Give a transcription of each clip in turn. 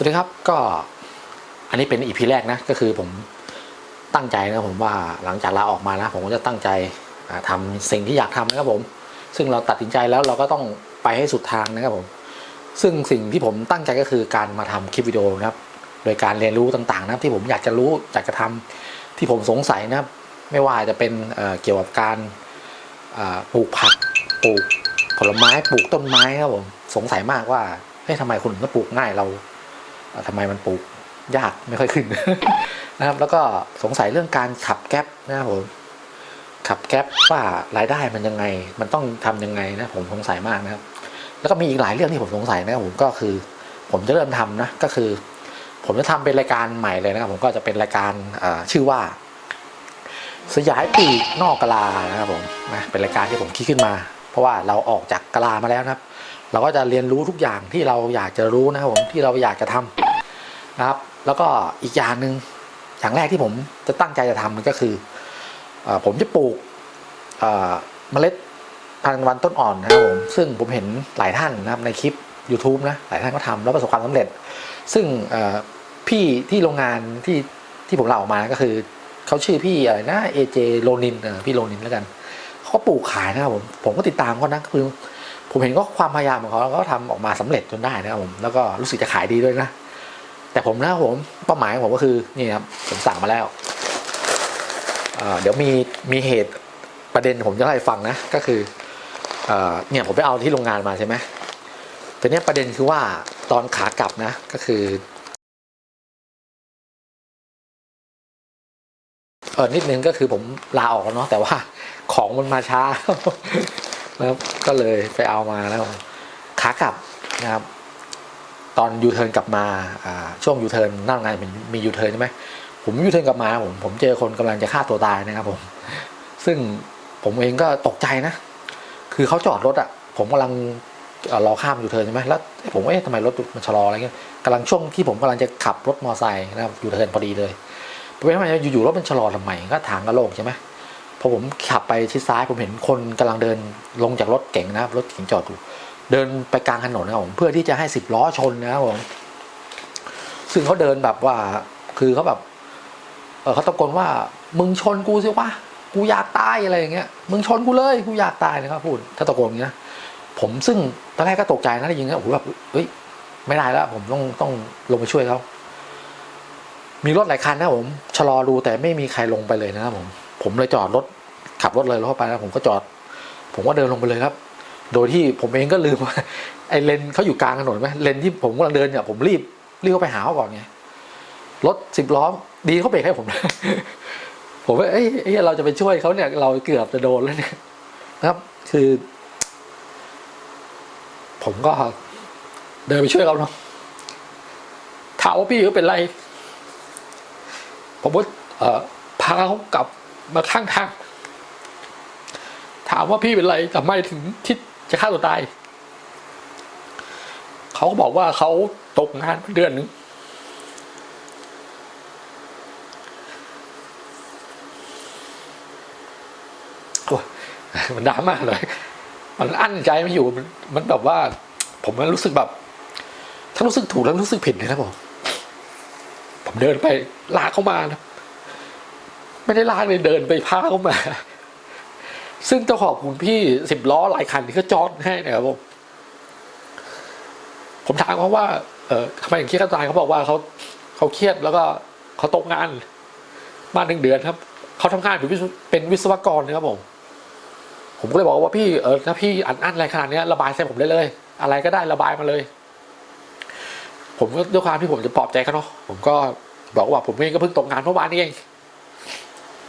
สวัสดีครับก็อันนี้เป็นอีพีแรกนะก็คือผมตั้งใจนะผมว่าหลังจากลาออกมานะ ผมก็จะตั้งใจทำาสิ่งที่อยากทำนะครับผม ซึ่งเราตัดสินใจแล้วเราก็ต้องไปให้สุดทางนะครับผม ซึ่งสิ่งที่ผมตั้งใจก็คือการมาทำคลิปวิดีโอนะครับ โดยการเรียนรู้ต่างๆนะครับที่ผมอยากจะรู้อยากจะทำที่ผมสงสัยนะครับ ไม่ว่าจะเป็นเเกี่ยวกับการปลูกผักปลูกผลไม้ปลูกต้นไม้ครับผมสงสัยมากว่าเฮ้ยทำไมคนอื่นก็ปลูกง่ายเรา ทำไมมันปลูกยากไม่ค่อยขึ้นนะครับ แล้วก็สงสัยเรื่องการขับแก๊ปนะครับผมขับแก๊ปว่ารายได้มันยังไง มันต้องทำยังไงนะผมสงสัยมากนะครับ แล้วก็มีอีกหลายเรื่องที่ผมสงสัยนะครับผมก็คือ ผมจะเริ่มทำนะก็คือ ผมจะทำเป็นรายการใหม่เลยนะครับ ผมก็จะเป็นรายการชื่อว่า สยายปีกนอกกลานะครับผมนะเป็นรายการที่ผมคิดขึ้นมา เพราะว่าเราออกจากกลามาแล้วนะครับ เราก็จะเรียนรู้ทุกอย่างที่เราอยากจะรู้นะครับผมที่เราอยากจะทำ นะครับ แล้วก็อีกอย่างหนึ่งอย่างแรกที่ผมจะตั้งใจจะทำมันก็คืออผมจะปลูกเมล็ดพันธุ์วันต้นอ่อนนะครับผมซึ่งผมเห็นหลายท่านนะครับในคลิป YouTube นะหลายท่านก็ทำแล้วประสบความสำเร็จ ซึ่งพี่ที่โรงงานที่ที่ผมเล่าออกมาก็คือเขาชื่อพี่อะไรนะเอเจโรนินพี่โรนินแล้วกันเขาปลูกขายนะครับผมผมก็ติดตามเขานะคือผมเห็นก็ความพยายามของเขาแล้วก็ทำออกมาสำเร็จจนได้นะครับผมแล้วก็รู้สึกจะขายดีด้วยนะ แต่ผมนะผมเป้าหมายของผมก็คือนี่ครับผมสั่งมาแล้วเเดี๋ยวมีมีเหตุประเด็นผมจะเล่าให้ฟังนะก็คือเอเนี่ยผมไปเอาที่โรงงานมาใช่ไหมแต่เนี่ยประเด็นคือว่าตอนขากลับนะก็คือเออนิดนึงก็คือผมลาออกแล้วเนาะแต่ว่าของมันมาช้าแล้วก็เลยไปเอามาแล้วขากลับนะครับ ตอนยูเทิร์นกลับมาช่วงยูเทิร์นนั่งงานมันมียูเทิร์นใช่ไหมผมยูเทิร์นกลับมาผมผมเจอคนกำลังจะฆ่าตัวตายนะครับผมซึ่งผมเองก็ตกใจนะ คือเขาจอดรถอะ่ะผมกำลังรอข้ามยูเทิร์นใช่ไหมแล้วผมเอ๊ะทำไมรถมันชะลออะไรเงี้ยกำลังช่วงที่ผมกำลังจะขับรถมอเตอร์ไซค์นะครับยูเทิร์นพอดีเลยผมไม่ทำไมอยู่ๆรถมันชะลอทำไมก็ทางก็โล่งใช่ไหมพอผมขับไปชิดซ้ายผมเห็นคนกำลังเดินลงจากรถเก๋งนะครับรถเก๋งจอดอยู่ เดินไปกลางถนนนะครับผมเพื่อที่จะให้สิบล้อชนนะครับผมซึ่งเขาเดินแบบว่า คือเขาแบบเเขาตะโกนว่า มึงชนกูสิวะกูอยากตายอะไรอย่างเงี้ยมึงชนกูเลยกูอยากตายนะครับพูดถ้าตะโกนอย่างเงี้ยผมซึ่งตอนแรกก็ตกใจนะได้ยินแล้วโอ้โหแบบเฮ้ยไม่ได้แล้ว ผมต้องต้องลงไปช่วยเขามีรถหลายคันนะผมชะลอดูแต่ไม่มีใครลงไปเลยนะครับผม ผมเลยจอดรถขับรถเลยแล้วเข้าไปแล้วผมก็จอด ผมก็เดินลงไปเลยครับ โดยที่ผมเองก็ลืมว่าไอ้เลนเขาอยู่กลางถนนไหมเลนที่ผมกำลังเดินเนี่ยผมรีบรีบเข้าไปหาเขาก่อนไงรถสิบล้อดีเขาเบรกให้ผมผมว่าเอ้ยเราจะไปช่วยเขาเนี่ย เราเกือบจะโดนแล้วเนี่ยนะครับ คือ ผมก็เดินไปช่วยเขาเนาะถามว่าพี่เขาเป็นไร ผมก็เอ่อพาเขากลับมาข้างทาง ถามว่าพี่เป็นไรทำไมถึงคิด จะฆ่าตัวตาย เขาก็บอกว่าเขาตกงานมาเดือนหนึ่งโอ้ยมันดราม่าเลย มันอั้นใจไม่อยู่ มันแบบว่า ผมมันรู้สึกแบบ ทั้งรู้สึกถูกแล้วรู้สึกผิดเลยนะผม ผมเดินไปลากเขามานะ ไม่ได้ลากเลยเดินไปพาเขามา ซึ่งต้องขอบคุณพี่สิบล้อหลายคันที่เขาจอดให้นะครับผมผมถามเขาว่าเออทำไมถึงเครียดกันตายเขาบอกว่าเขาเขาเครียดแล้วก็เขาตกงาน มาหนึ่งเดือนครับเขาทำงานเป็นวิศวเป็นวิศวกรนะครับผม ผมก็เลยบอกว่าพี่เออถ้าพี่อัดอั้นอะไรขนาดนี้ระบายใส่ผมได้เลย อะไรก็ได้ระบายมาเลย ผมก็ด้วยความที่ผมจะปลอบใจเขาเนาะผมก็บอกว่าผมเองก็เพิ่งตกงานเมื่อวานนี้เอง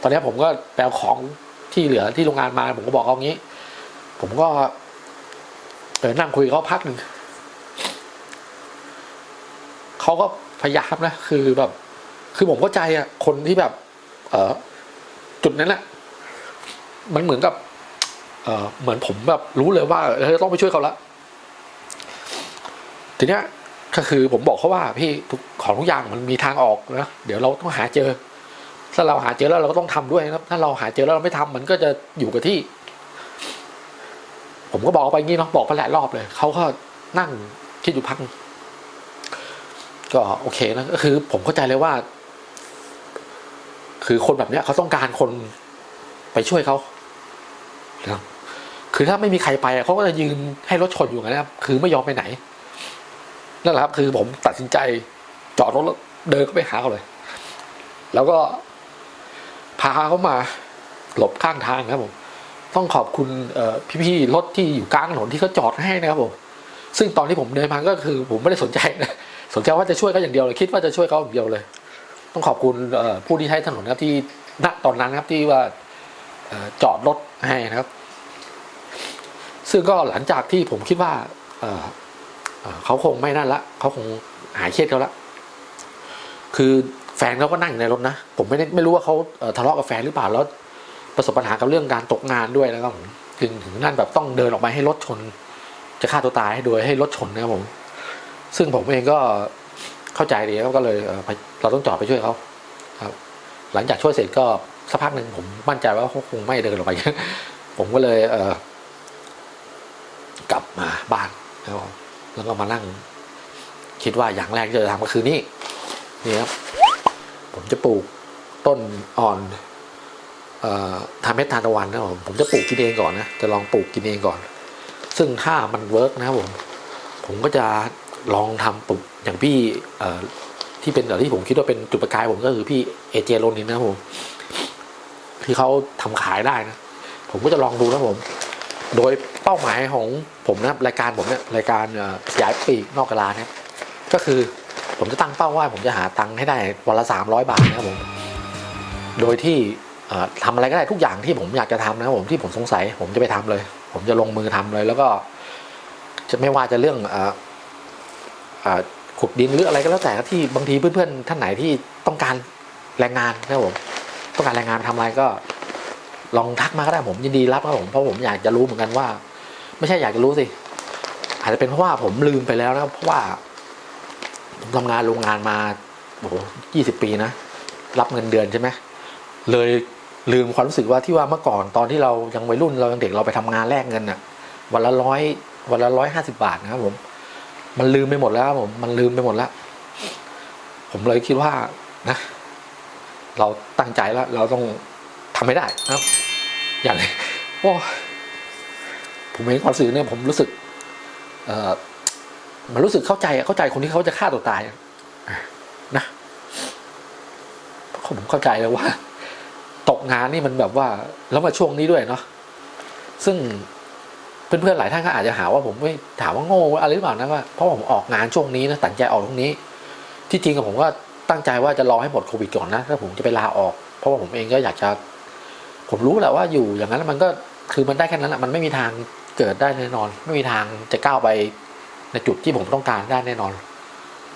ตอนนี้ผมก็แปลของ ที่เหลือที่โรงงานมาผมก็บอกเขางี้ ผมก็เออนั่งคุยกับเขาพักหนึ่งเขาก็พยายามนะคือแบบ คือผมเข้าใจอะคนที่แบบ เออจุดนั้นแหละมันเหมือนกับ เออเหมือนผมแบบรู้เลยว่าเออต้องไปช่วยเขาละทีเนี้ยก็คือผมบอกเขาว่าพี่ของทุกอย่างมันมีทางออกนะเดี๋ยวเราต้องหาเจอ ถ้าเราหาเจอแล้วเราก็ต้องทำด้วยนะครับ ถ้าเราหาเจอแล้วเราไม่ทำมันก็จะอยู่กับที่ ผมก็บอกไปงี้เนาะบอกไปหลายรอบเลยเขาก็นั่งคิดอยู่พักหนึ่งก็โอเคนะก็คือ ผมเข้าใจเลยว่า คือคนแบบเนี้ยเขาต้องการคนไปช่วยเขานะครับคือถ้าไม่มีใครไปเขาก็จะยืนให้รถชนอยู่อย่างนั้นนะครับ คือไม่ยอมไปไหนนั่นแหละครับ คือผมตัดสินใจจอดรถแล้วเดินเข้าไปหาเขาเลย แล้วก็ พาเขามาหลบข้างทางครับผมต้องขอบคุณพี่ๆรถที่อยู่กลางถนนที่เขาจอดให้นะครับผมซึ่งตอนที่ผมเดินมาก็คือ ผมไม่ได้สนใจนะสนใจว่าจะช่วยเขาอย่างเดียวเลยคิดว่าจะช่วยเขาอย่างเดียวเลย ต้องขอบคุณผู้ที่ใช้ถนนนะครับที่ณตอนนั้นครับที่ว่าออจอดรถให้นะครับ ซึ่งก็หลังจากที่ผมคิดว่าเเขาคงไม่นั่นละเขาคงหายเครียดเขาละคือ แฟนเขาก็นั่งอยู่ในรถนะ ผมไม่ได้ไม่รู้ว่าเขาทะเลาะกับแฟนหรือเปล่าแล้ว ประสบปัญหากับเรื่องการตกงานด้วยนะครับผมถึงถึงนั่นแบบต้องเดินออกมาให้รถชน จะฆ่าตัวตายให้โดยให้รถชนนะครับผม ซึ่งผมเองก็เข้าใจดีครับก็เลยเราต้องจอดไปช่วยเขาครับ หลังจากช่วยเสร็จก็สักพักหนึ่งผมมั่นใจว่าเขาคงไม่เดินออกไป ผมก็เลยเกลับมาบ้านแล้วก็มานั่ง คิดว่าอย่างแรกที่จะทำก็คือนี่นี่ครับ ผมจะปลูกต้นอ่อนออทำเม็ดทานตะวันนะผมผมจะปลูกกินเองก่อนนะจะลองปลูกกินเองก่อน ซึ่งถ้ามันเวิร์กนะผมผมก็จะลองทำปลูกอย่างพี่ที่เป็นเอ่ที่ผมคิดว่าเป็นจุดประกายผมก็คือพี่เอเจโรนินนะผมที่เขาทำขายได้นะผมก็จะลองดูนะผม โดยเป้าหมายของผมนะรายการผมเนี่ยรายการขยายปีกนอกกะลาเนี่ยก็คือ ผมจะตั้งเป้าว่าผมจะหาตังค์ให้ได้วันละสามร้อยบาทนะครับผม โดยที่เอ่อทำอะไรก็ได้ทุกอย่างที่ผมอยากจะทำนะครับผมที่ผมสงสัย ผมจะไปทำเลย ผมจะลงมือทำเลย แล้วก็ จะไม่ว่าจะเรื่องออขุดดินหรืออะไรก็แล้วแต่ที่บางทีเพื่อนๆท่านไหนที่ต้องการแรงงานนะครับผมต้องการแรงงานทำอะไรก็ ลองทักมาก็ได้ผมยินดีรับครับผมเพราะผมอยากจะรู้เหมือนกันว่า ไม่ใช่อยากจะรู้สิอาจจะเป็นเพราะว่าผมลืมไปแล้วนะครับเพราะว่า ผมทำงานโรงงานมาโอ้โหยี่สิบปีนะ รับเงินเดือนใช่ไหมเลยลืมความรู้สึกว่าที่ว่าเมื่อก่อนตอนที่เรายังวัยรุ่นเรายังเด็กเราไปทำงานแลกเงินน่ะวันละร้อยวันละร้อยห้าสิบาทนะครับ ผม มันลืมไปหมดแล้วครับผมมันลืมไปหมดแล้ว ผมเลยคิดว่านะ เราตั้งใจแล้ว เราต้องทำให้ได้นะครับ อย่างไรโอ้ผมเห็นความรู้สึกเนี่ยผมรู้สึก เออ มันรู้สึกเข้าใจอะเข้าใจคนที่เขาจะฆ่าตัวตายอะนะผมเข้าใจเลยว่า ตกงานนี่มันแบบว่า แล้วมาช่วงนี้ด้วยเนาะซึ่งเพื่อนๆหลายท่านก็อาจจะหาว่าผมไม่ถามว่าโง่อะไรหรือเปล่านะว่าเพราะผมออกงานช่วงนี้นะตัดใจออกตรงนี้ ที่จริงกับผมก็ตั้งใจว่าจะรอให้หมดโควิดก่อนนะถ้าผมจะไปลาออก เพราะว่าผมเองก็อยากจะ ผมรู้แหละว่าอยู่อย่างนั้นมันก็คือมันได้แค่นั้นแหละมันไม่มีทางเกิดได้แน่นอน ไม่มีทางจะก้าวไป ในจุดที่ผมต้องการได้แน่นอน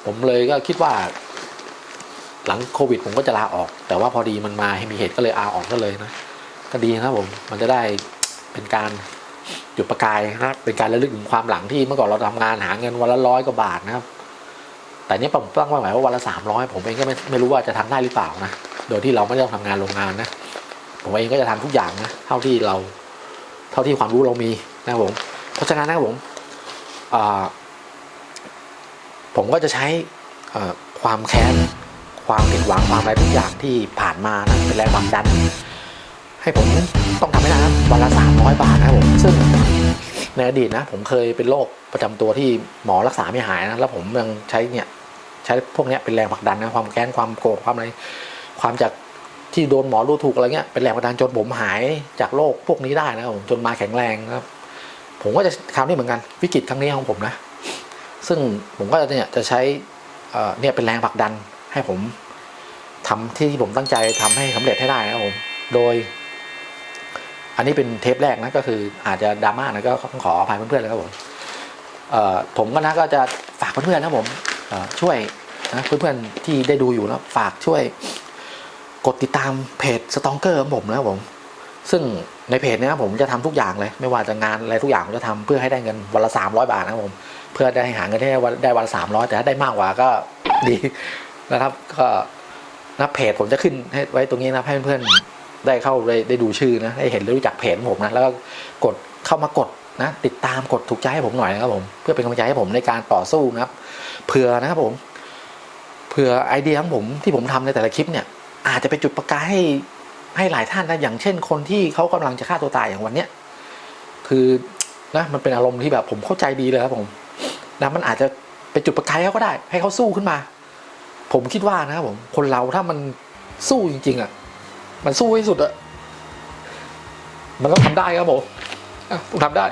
ผมเลยก็คิดว่า หลังโควิด ผมก็จะลาออก แต่ว่าพอดีมันมาให้มีเหตุก็เลยอาออกก็เลยนะก็ดีนะครับผมมันจะได้เป็นการจุดประกายนะเป็นการระลึกถึงความหลังที่เมื่อก่อนเราทำงานหาเงินวันละร้อยกว่าบาทนะครับแต่เนี้ยผมตั้งเป้าหมายว่าวันละสามร้อยผมเองก็ไม่ไม่รู้ว่าจะทำได้หรือเปล่านะโดยที่เราไม่ต้องทำงานโรงงานนะผมเองก็จะทำทุกอย่างนะเท่าที่เรา เท่าที่ความรู้เรามีนะครับผม เพราะฉะนั้นนะครับผมอ่า ผมก็จะใช้ความแค้น ความผิดหวังความอะไรทุกอย่างที่ผ่านมานะเป็นแรงผลักดัน ให้ผมต้องทำให้ได้นะวันละสามร้อยบาทนะครับผมซึ่งในอดีตนะ ผมเคยเป็นโรคประจำตัวที่หมอรักษาไม่หายนะแล้วผมยังใช้เนี่ยใช้พวกนี้เป็นแรงผลักดันนะความแค้นความโกรธความอะไรความจากที่โดนหมอดูถูกอะไรเงี้ยเป็นแรงผลักดันจนผมหายจากโรคพวกนี้ได้นะครับผมจนมาแข็งแรงนะครับ ผมก็จะคราวนี้เหมือนกันวิกฤตครั้งนี้ของผมนะ ซึ่งผมก็จะเนี่ยจะใช้เนี่ยเป็นแรงผลักดันให้ผมทำที่ผมตั้งใจทำให้สำเร็จให้ได้นะครับผม โดย อันนี้เป็นเทปแรกนะก็คืออาจจะดราม่านะก็ต้องขออภัยเพื่อนๆเลยครับผมผมก็นะก็จะฝากเพื่อนๆนะผมช่วยนะเพื่อนๆที่ได้ดูอยู่นะฝากช่วย กดติดตามเพจสตองเกอร์ของผมนะครับผม ซึ่งในเพจเนี้ยผมจะทำทุกอย่างเลย ไม่ว่าจะงานอะไรทุกอย่างผมจะทำเพื่อให้ได้เงินวันละสามร้อยบาทนะครับผม เพื่อได้หาเงินได้วันได้วันสามร้อยแต่ถ้าได้มากกว่าก็ดีนะครับ ก็นะเพจผมจะขึ้นให้ไว้ตรงนี้นะให้เพื่อนๆได้เข้าได้ได้ดูชื่อนะได้เห็นได้รู้จักเพจของผมนะแล้วก็กดเข้ามากดนะ ติดตามกดถูกใจให้ผมหน่อยนะครับผมเพื่อเป็นกำลังใจให้ผมในการต่อสู้นะครับเผื่อนะครับผมเผื่อไอเดียของผมที่ผมทำในแต่ละคลิปเนี่ย อาจจะเป็นจุดประกายให้ให้หลายท่านนะอย่างเช่น คนที่เขากำลังจะฆ่าตัวตายอย่างวันเนี้ยคือนะมันเป็นอารมณ์ที่แบบผมเข้าใจดีเลยครับผม นะมันอาจจะไปจุดประกายเขาก็ได้ ให้เขาสู้ขึ้นมา ผมคิดว่านะครับผมคนเราถ้ามันสู้จริง ๆอะมันสู้ให้สุดอะมันต้องทำได้ครับผมต้องทำได้